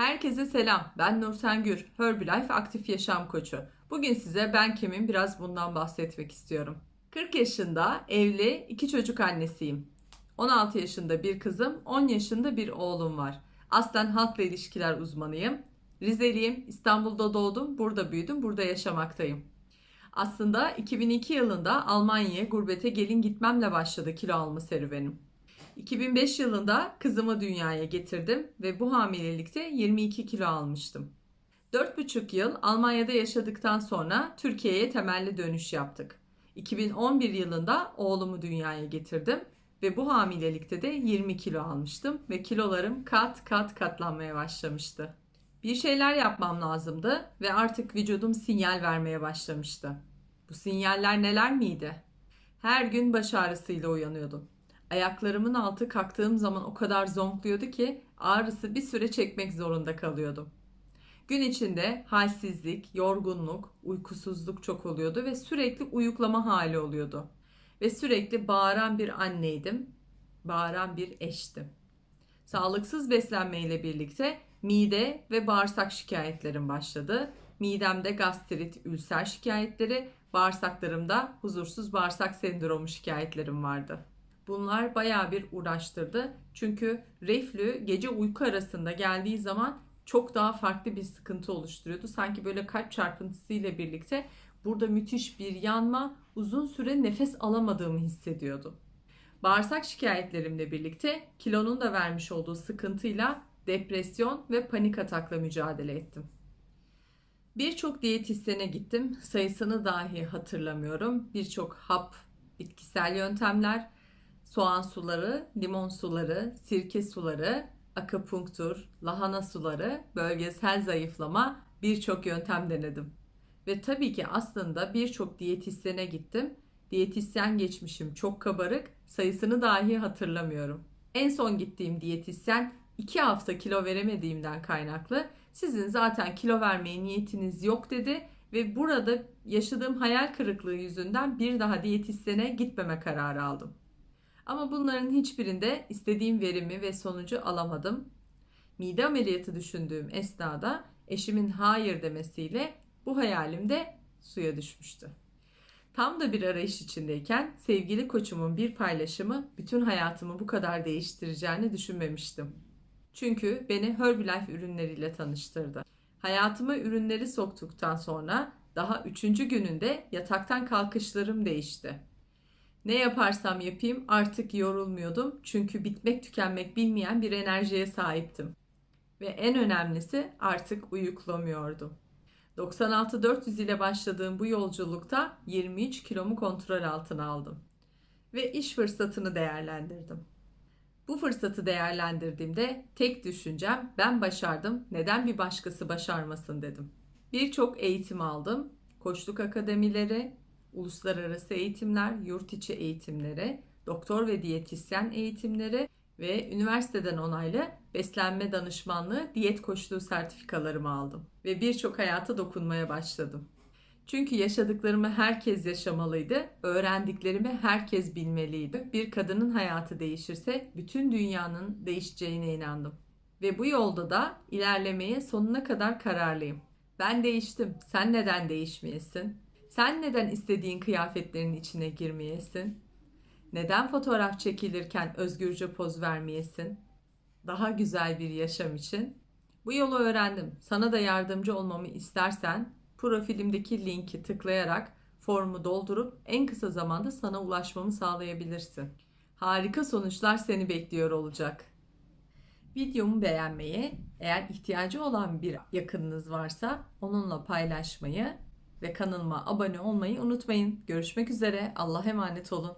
Herkese selam. Ben Nurten Gür, Herbalife Aktif Yaşam Koçu. Bugün size ben kimim biraz bundan bahsetmek istiyorum. 40 yaşında, evli, iki çocuk annesiyim. 16 yaşında bir kızım, 10 yaşında bir oğlum var. Aslen halkla ilişkiler uzmanıyım. Rizeliyim, İstanbul'da doğdum, burada büyüdüm, burada yaşamaktayım. Aslında 2002 yılında Almanya'ya gurbete gelin gitmemle başladı kilo alma serüvenim. 2005 yılında kızımı dünyaya getirdim ve bu hamilelikte 22 kilo almıştım. 4,5 yıl Almanya'da yaşadıktan sonra Türkiye'ye temelli dönüş yaptık. 2011 yılında oğlumu dünyaya getirdim ve bu hamilelikte de 20 kilo almıştım ve kilolarım kat kat katlanmaya başlamıştı. Bir şeyler yapmam lazımdı ve artık vücudum sinyal vermeye başlamıştı. Bu sinyaller neler miydi? Her gün baş ağrısıyla uyanıyordum. Ayaklarımın altı kalktığım zaman o kadar zonkluyordu ki ağrısı bir süre çekmek zorunda kalıyordum. Gün içinde halsizlik, yorgunluk, uykusuzluk çok oluyordu ve sürekli uyuklama hali oluyordu. Ve sürekli bağıran bir anneydim, bağıran bir eştim. Sağlıksız beslenmeyle birlikte mide ve bağırsak şikayetlerim başladı. Midemde gastrit, ülser şikayetleri, bağırsaklarımda huzursuz bağırsak sendromu şikayetlerim vardı. Bunlar bayağı bir uğraştırdı. Çünkü reflü gece uyku arasında geldiği zaman çok daha farklı bir sıkıntı oluşturuyordu. Sanki böyle kalp çarpıntısıyla birlikte burada müthiş bir yanma, uzun süre nefes alamadığımı hissediyordum. Bağırsak şikayetlerimle birlikte kilonun da vermiş olduğu sıkıntıyla depresyon ve panik atakla mücadele ettim. Birçok diyetisyene gittim. Sayısını dahi hatırlamıyorum. Birçok hap, bitkisel yöntemler, soğan suları, limon suları, sirke suları, akupunktur, lahana suları, bölgesel zayıflama birçok yöntem denedim. Ve tabii ki aslında birçok diyetisyene gittim. Diyetisyen geçmişim çok kabarık, sayısını dahi hatırlamıyorum. En son gittiğim diyetisyen 2 hafta kilo veremediğimden kaynaklı sizin zaten kilo vermeye niyetiniz yok dedi ve burada yaşadığım hayal kırıklığı yüzünden bir daha diyetisyene gitmeme kararı aldım. Ama bunların hiçbirinde istediğim verimi ve sonucu alamadım. Mide ameliyatı düşündüğüm esnada eşimin hayır demesiyle bu hayalim de suya düşmüştü. Tam da bir arayış içindeyken sevgili koçumun bir paylaşımı bütün hayatımı bu kadar değiştireceğini düşünmemiştim. Çünkü beni Herbalife ürünleriyle tanıştırdı. Hayatıma ürünleri soktuktan sonra daha üçüncü gününde yataktan kalkışlarım değişti. Ne yaparsam yapayım artık yorulmuyordum çünkü bitmek tükenmek bilmeyen bir enerjiye sahiptim. Ve en önemlisi artık uyuklamıyordum. 96-400 ile başladığım bu yolculukta 23 kilomu kontrol altına aldım. Ve iş fırsatını değerlendirdim. Bu fırsatı değerlendirdiğimde tek düşüncem ben başardım neden bir başkası başarmasın dedim. Birçok eğitim aldım. Koçluk akademileri, uluslararası eğitimler, yurt içi eğitimleri, doktor ve diyetisyen eğitimleri ve üniversiteden onaylı beslenme danışmanlığı diyet koçluğu sertifikalarımı aldım ve birçok hayata dokunmaya başladım. Çünkü yaşadıklarımı herkes yaşamalıydı, öğrendiklerimi herkes bilmeliydi. Bir kadının hayatı değişirse bütün dünyanın değişeceğine inandım. Ve bu yolda da ilerlemeye sonuna kadar kararlıyım. Ben değiştim. Sen neden değişmeyesin? Sen neden istediğin kıyafetlerin içine girmeyesin? Neden fotoğraf çekilirken özgürce poz vermeyesin? Daha güzel bir yaşam için. Bu yolu öğrendim. Sana da yardımcı olmamı istersen profilimdeki linki tıklayarak formu doldurup en kısa zamanda sana ulaşmamı sağlayabilirsin. Harika sonuçlar seni bekliyor olacak. Videomu beğenmeyi, eğer ihtiyacı olan bir yakınınız varsa onunla paylaşmayı ve kanalıma abone olmayı unutmayın. Görüşmek üzere. Allah'a emanet olun.